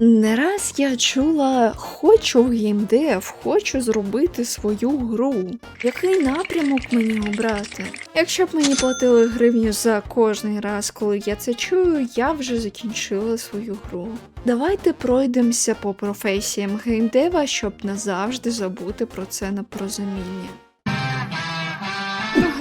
Не раз я чула, хочу в геймдев, хочу зробити свою гру. Який напрямок мені обрати? Якщо б мені платили гривню за кожний раз, коли я це чую, я вже закінчила свою гру. Давайте пройдемося по професіям геймдева, щоб назавжди забути про це непорозуміння.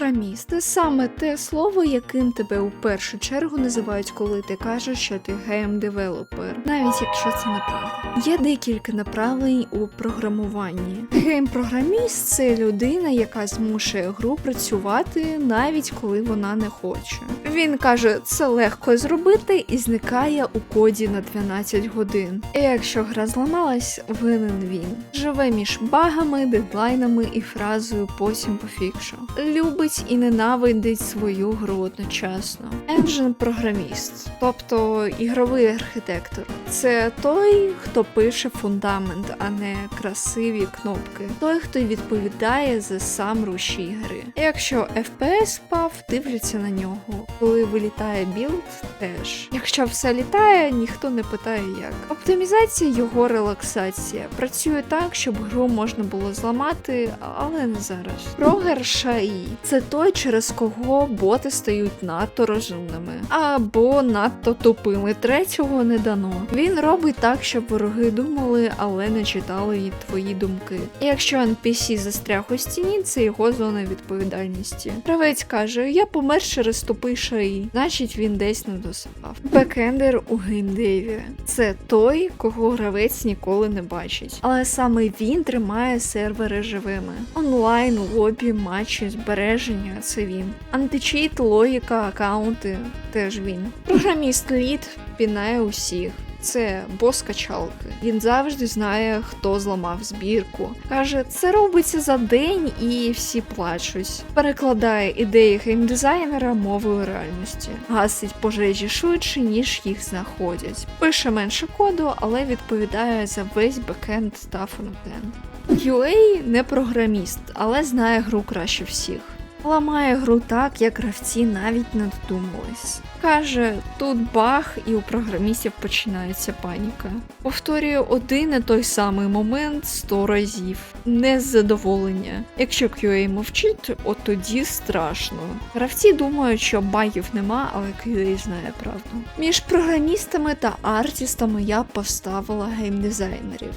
Програміст саме те слово, яким тебе у першу чергу називають, коли ти кажеш, що ти гейм-девелопер, навіть якщо це неправда. Є декілька направлень у програмуванні. Гейм-програміст це людина, яка змушує гру працювати навіть коли вона не хоче. Він каже, це легко зробити і зникає у коді на 12 годин. І якщо гра зламалась, винен він. Живе між багами, дедлайнами і фразою потім пофікшу. Любить і ненавидить свою гру одночасно. Engine програміст, тобто ігровий архітектор. Це той, хто пише фундамент, а не красиві кнопки. Той, хто відповідає за сам рушій гри. Якщо FPS впав, дивляться на нього. Коли вилітає білд, теж. Якщо все літає, ніхто не питає як. Оптимізація його релаксація. Працює так, щоб гру можна було зламати, але не зараз. Прогер Шаї це той, через кого боти стають надто розумними або надто тупими. Третього не дано. Він робить так, щоб вороги думали, але не читали твої думки. І якщо NPC застряг у стіні, це його зона відповідальності. Гравець каже: Я помер через тупий шаї, значить він десь не досипав. Бекендер у геймдеві це той, кого гравець ніколи не бачить. Але саме він тримає сервери живими. Онлайн, лобі, матчі, збереження це він. Античіт, логіка, акаунти теж він. Програміст лід пінає усіх. Це бос качалки. Він завжди знає, хто зламав збірку. Каже, це робиться за день і всі плачуть. Перекладає ідеї геймдизайнера мовою реальності, гасить пожежі швидше, ніж їх знаходять. Пише менше коду, але відповідає за весь бекенд та фронтенд. QA не програміст, але знає гру краще всіх. Ламає гру так, як гравці навіть не додумались. Каже, тут баг, і у програмістів починається паніка. Повторює один і той самий момент сто разів, не з задоволення. Якщо QA мовчить, от тоді страшно. Гравці думають, що багів нема, але QA знає правду. Між програмістами та артістами я поставила геймдизайнерів.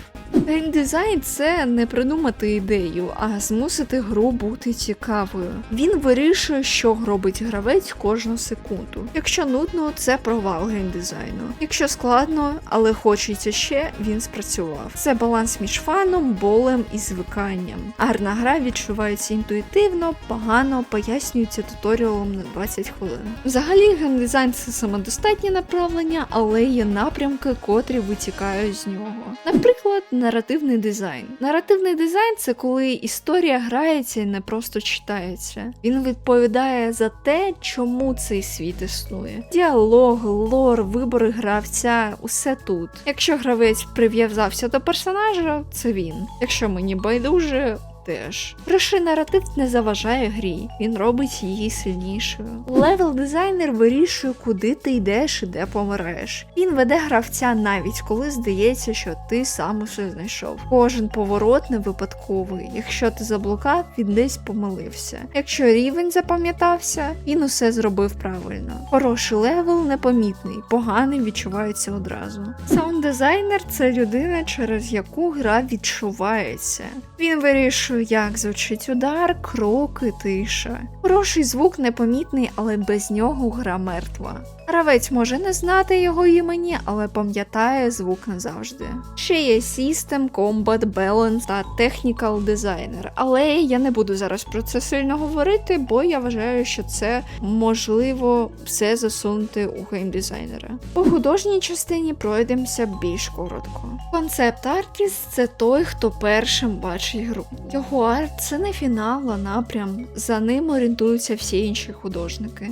Геймдизайн це не придумати ідею, а змусити гру бути цікавою. Він вирішує, що робить гравець кожну секунду. Якщо нудно, це провал геймдизайну. Якщо складно, але хочеться ще, він спрацював. Це баланс між фаном, болем і звиканням. Гарна гра відчувається інтуїтивно, погано пояснюється туторіалом на 20 хвилин. Взагалі, геймдизайн це самодостатнє направлення, але є напрямки, котрі витікають з нього. Наприклад, наративний дизайн. Наративний дизайн це коли історія грається і не просто читається. Він відповідає за те, чому цей світ існує. Діалог, лор, вибори гравця усе тут. Якщо гравець прив'язався до персонажа, це він. Якщо мені байдуже. Теж Гроший наратив не заважає грі, він робить її сильнішою. Левел дизайнер вирішує, куди ти йдеш і де помираєш. Він веде гравця навіть коли здається, що ти сам усе знайшов. Кожен поворот не випадковий. Якщо ти заблукав, він десь помилився. Якщо рівень запам'ятався, він усе зробив правильно. Хороший левел непомітний, поганий відчувається одразу. Саунд дизайнер це людина, через яку гра відчувається. Він вирішує, як звучить удар, кроки, тиша. Хороший звук непомітний, але без нього гра мертва. Гравець може не знати його імені, але пам'ятає звук назавжди. Ще є System, Combat, Balance та Technical Designer, але я не буду зараз про це сильно говорити, бо я вважаю, що це можливо все засунути у геймдизайнера. У художній частині пройдемося більш коротко. Концепт артіст це той, хто першим бачить гру. Його арт це не фінал, а напрям. За ним орієнтуються всі інші художники.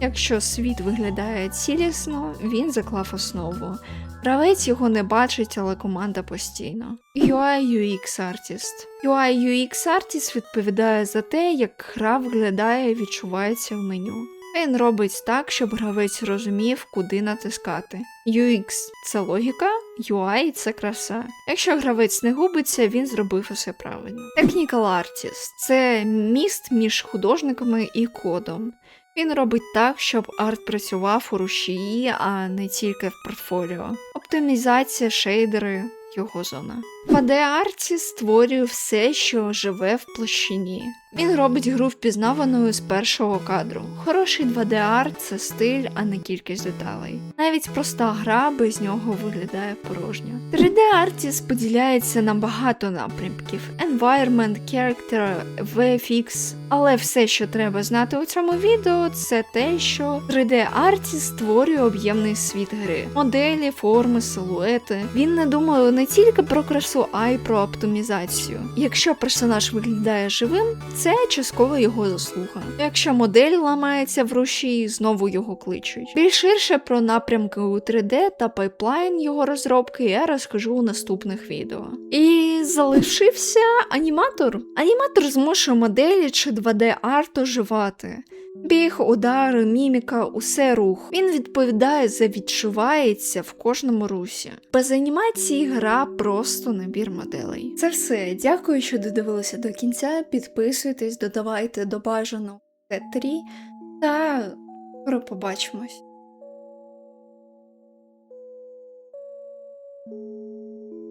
Якщо світ виглядає цілісно, він заклав основу. Гравець його не бачить, але команда постійно. UI UX Artist. UI UX Artist відповідає за те, як гра виглядає і відчувається в меню. Він робить так, щоб гравець розумів, куди натискати. UX це логіка, UI це краса. Якщо гравець не губиться, він зробив усе правильно. Technical Artist – це міст між художниками і кодом. Він робить так, щоб арт працював у рушії, а не тільки в портфоліо. Оптимізація, шейдери його зона. 2D Artist створює все, що живе в площині. Він робить гру впізнаваною з першого кадру. Хороший 2D арт це стиль, а не кількість деталей. Навіть проста гра без нього виглядає порожньо. 3D Artist поділяється на багато напрямків: Environment, Character, VFX. Але все, що треба знати у цьому відео, це те, що 3D Artist створює об'ємний світ гри, моделі, форми, силуети. Він не думає не тільки про красу, а й про оптимізацію. Якщо персонаж виглядає живим, це частково його заслуга. Якщо модель ламається в руші, знову його кличуть. Більш ширше про напрямки у 3D та пайплайн його розробки я розкажу у наступних відео. І залишився аніматор. Аніматор змушує моделі чи 2D арт оживати. Біг, удари, міміка, усе рух. Він відповідає за відчувається в кожному русі. Без анімації гра просто набір моделей. Це все. Дякую, що додивилися до кінця. Підписуйтесь, додавайте до бажаного Т3 та скоро побачимось.